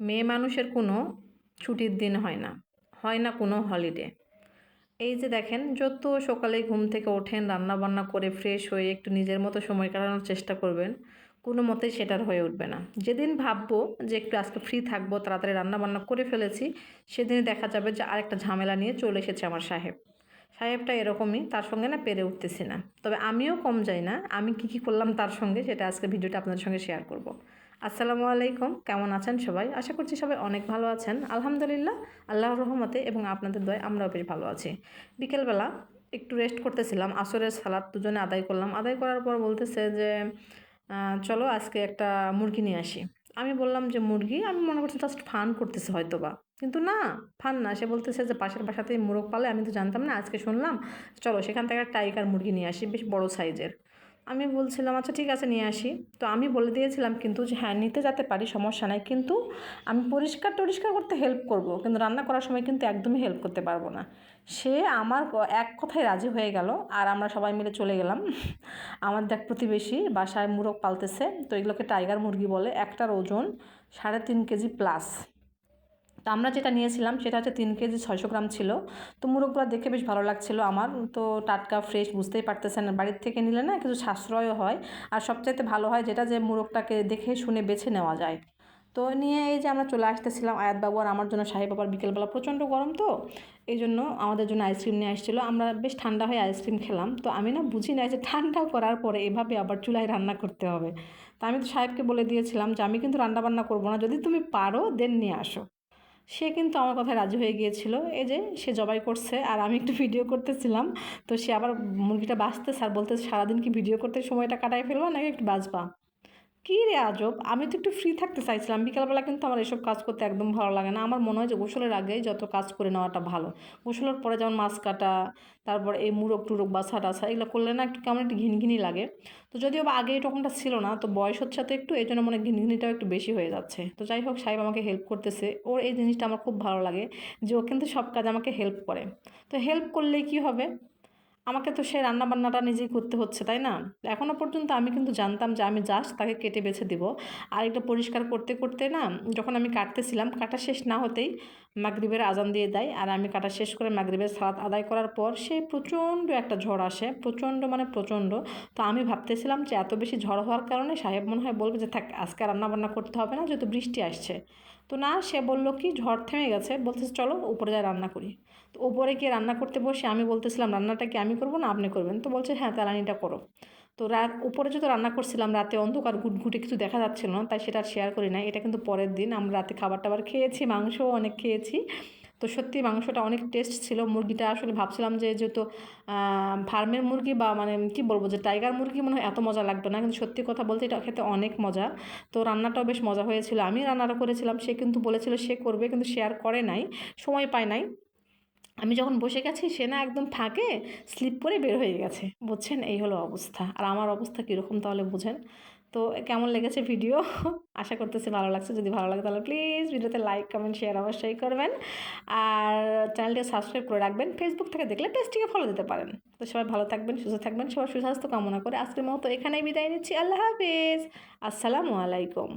মেয়ে মানুষের কোনো ছুটির দিন হয় না হয় না কোনো হলিডে এই যে দেখেন, যত সকালে ঘুম থেকে ওঠেন রান্না বান্না করে ফ্রেশ হয়ে একটু নিজের মতো সময় কাটানোর চেষ্টা করবেন, কোনো মতেই সেটার হয়ে উঠবে না। যেদিন ভাববো যে একটু আজকে ফ্রি থাকব, তাড়াতাড়ি রান্না বান্না করে ফেলেছি সেদিনই দেখা যাবে যে আরেকটা ঝামেলা নিয়ে চলে এসেছে আমার সাহেব। সাহেবটা এরকমই, তার সঙ্গে না পেরে উঠতেছি না। তবে আমিও কম যাই না, আমি কি কি করলাম তার সঙ্গে, সেটা আজকে ভিডিওটা আপনাদের সঙ্গে শেয়ার করব। আসসালামু আলাইকুম। কেমন আছেন সবাই? আশা করছি সবাই অনেক ভালো আছেন। আলহামদুলিল্লাহ, আল্লাহর রহমতে এবং আপনাদের দয় আমরাও বেশ ভালো আছি। বিকেলবেলা একটু রেস্ট করতেছিলাম, আসরের সালাদ দুজনে আদায় করলাম। আদায় করার পর বলতেছে যে চলো আজকে একটা মুরগি নিয়ে আসি। আমি বললাম যে, মুরগি? আমি মনে করছি জাস্ট ফান করতেছে হয়তো বা কিন্তু না, ফান না। সে বলতেছে যে, পাশের বাসাতেই মোরগ পালে, আমি তো জানতাম না, আজকে শুনলাম। চলো সেখান থেকে টাইগার মুরগি নিয়ে আসি, বেশ বড় সাইজের আমি বলছিলাম আচ্ছা ঠিক আছে, নিয়ে আসি। তো আমি বলে দিয়েছিলাম কিন্তু যে হ্যাঁ নিতে যেতে পারি, সমস্যা নাই। কিন্তু আমি পরিষ্কার টরিষ্কার করতে হেল্প করব, কিন্তু রান্না করার সময় কিন্তু একদমই হেল্প করতে পারব না। সে আমার এক কথায় রাজি হয়ে গেল আর আমরা সবাই মিলে চলে গেলাম। আমার দেখ, প্রতিবেশী বাসায় মুরগ পালতেছে, তো এগুলোকে টাইগার মুরগি বলে, একটার ওজন সাড়ে তিন কেজি প্লাস তো আমরা যেটা নিয়েছিলাম সেটা হচ্ছে তিন কেজি ছয়শো গ্রাম ছিল। তো মুরগগুলো দেখে বেশ ভালো লাগছিল আমার। তো টাটকা ফ্রেশ বুঝতেই পারতেছেন, বাড়ির থেকে নিলে না কিছু সাশ্রয়ও হয়। আর সবচাইতে ভালো হয় যেটা যে মুরগটাকে দেখে শুনে বেছে নেওয়া যায়। তো নিয়ে এই যে আমরা চলে আসতেছিলাম আয়াতবাবু আর আমার জন্য সাহেব বাবার বিকেলবেলা প্রচণ্ড গরম তো, এই জন্য আমাদের জন্য আইসক্রিম নিয়ে আসছিল। আমরা বেশ ঠান্ডা হয়ে আইসক্রিম খেলাম। তো আমি না বুঝি না যে ঠান্ডা করার পরে এভাবে আবার চুলায় রান্না করতে হবে। তা আমি তো সাহেবকে বলে দিয়েছিলাম যে আমি কিন্তু রান্না বান্না করব না। যদি তুমি পারো দেন নিয়ে আসো। সে কিন্তু আমার কথায় রাজি হয়ে গিয়েছিল। এই যে সে জবাই করছে আর আমি একটু ভিডিও করতেছিলাম। তো সে আবার মুরগিটা বাঁচতে স্যার বলতে সারাদিন কি ভিডিও করতে সময়টা কাটাই ফেলব নাকি একটু বাঁচবা? কী রে আজব? আমি তো একটু ফ্রি থাকতে চাইছিলাম। বিকালবেলা কিন্তু আমার এসব কাজ করতে একদম ভালো লাগে না। আমার মনে হয় যে গোসলের আগে যত কাজ করে নেওয়াটা ভালো। গোসলের পরে যেমন মাছ কাটা, তারপর এই মুরগ টুরগ বাছা টাছা, এগুলো করলে না একটু কেমন একটু ঘিনঘিনি লাগে। তো যদিও বা আগে এরকমটা ছিল না, তো বয়স হচ্ছে একটু এই জন্য মনে হয় ঘিনঘিনিটাও একটু বেশি হয়ে যাচ্ছে। তো যাই হোক, সাহেব আমাকে হেল্প করতেছে। ওর এই জিনিসটা আমার খুব ভালো লাগে যে ও কিন্তু সব কাজ আমাকে হেল্প করে। তো হেল্প করলে কি হবে? আমাকে তো সে রান্নাবান্নাটা নিজেই করতে হচ্ছে, তাই না? এখনও পর্যন্ত আমি কিন্তু জানতাম যে আমি জাস্ট তাকে কেটে বেছে দিব। আর এটা পরিষ্কার করতে করতে না যখন আমি কাটতেছিলাম, কাটা শেষ না হতেই মাগরিবের আজান দিয়ে দেয়। আর আমি কাটা শেষ করে মাগরিবের সালাত আদায় করার পর সে প্রচণ্ড একটা ঝড় আসে, প্রচণ্ড মানে প্রচণ্ড। তো আমি ভাবতেছিলাম যে এত বেশি ঝড় হওয়ার কারণে সাহেব মনে হয় বলবে যে, থাক, আজকে রান্নাবান্না করতে হবে না, যেহেতু বৃষ্টি আসছে। তো না, সে বলল, কি ঝড় থেমে গেছে? বলতেছে, চলো, উপরে যায় রান্না করি। তো উপরে গিয়ে রান্না করতে বসে আমি বলতেছিলাম, রান্নাটা কি আমি করব না আপনি করবেন। তো বলছে হ্যাঁ তালানিটা করো। তো রাত, উপরে যত রান্না করছিলাম, রাতে অন্ধকার ঘুটঘুটে কিছু দেখা যাচ্ছিল না, তাই সেটা আর শেয়ার করি নাই। এটা কিন্তু পরের দিন। আমরা রাতে খাবার টাবার খেয়েছি, মাংসও অনেক খেয়েছি। তো সত্যি মাংসটা অনেক টেস্ট ছিল। মুরগিটা আসলে ভাবছিলাম যে যেহেতু ফার্মের মুরগি বা মানে কি বলব যে টাইগার মুরগি মনে হয় এত মজা লাগবে না। কিন্তু সত্যি কথা বলতে এটা খেতে অনেক মজা। তো রান্নাটাও বেশ মজা হয়েছিল। আমি রান্নাটা করেছিলাম, সে কিন্তু বলেছিল সে করবে, কিন্তু শেয়ার করে নাই। সময় পায় নাই। আমি যখন বসে গেছি, সে না একদম ফাঁকে স্লিপ করে বের হয়ে গেছে। বুঝছেন? এই হলো অবস্থা। আর আমার অবস্থা কীরকম তাহলে বুঝেন? তো কেমন লেগেছে ভিডিও আশা করতেছি ভালো লাগছে। যদি ভালো লাগে তাহলে প্লিজ ভিডিওতে লাইক কমেন্ট শেয়ার অবশ্যই করবেন। আর চ্যানেলটি সাবস্ক্রাইব করে রাখবেন। ফেসবুক থেকে দেখলে পেজটিকে ফলো দিতে পারেন। তো সবাই ভালো থাকবেন, সুস্থ থাকবেন, সবার সুস্বাস্থ্য কামনা করে আজকের মতো এখানেই বিদায় নিচ্ছি। আল্লাহ হাফিজ। আসসালামু আলাইকুম।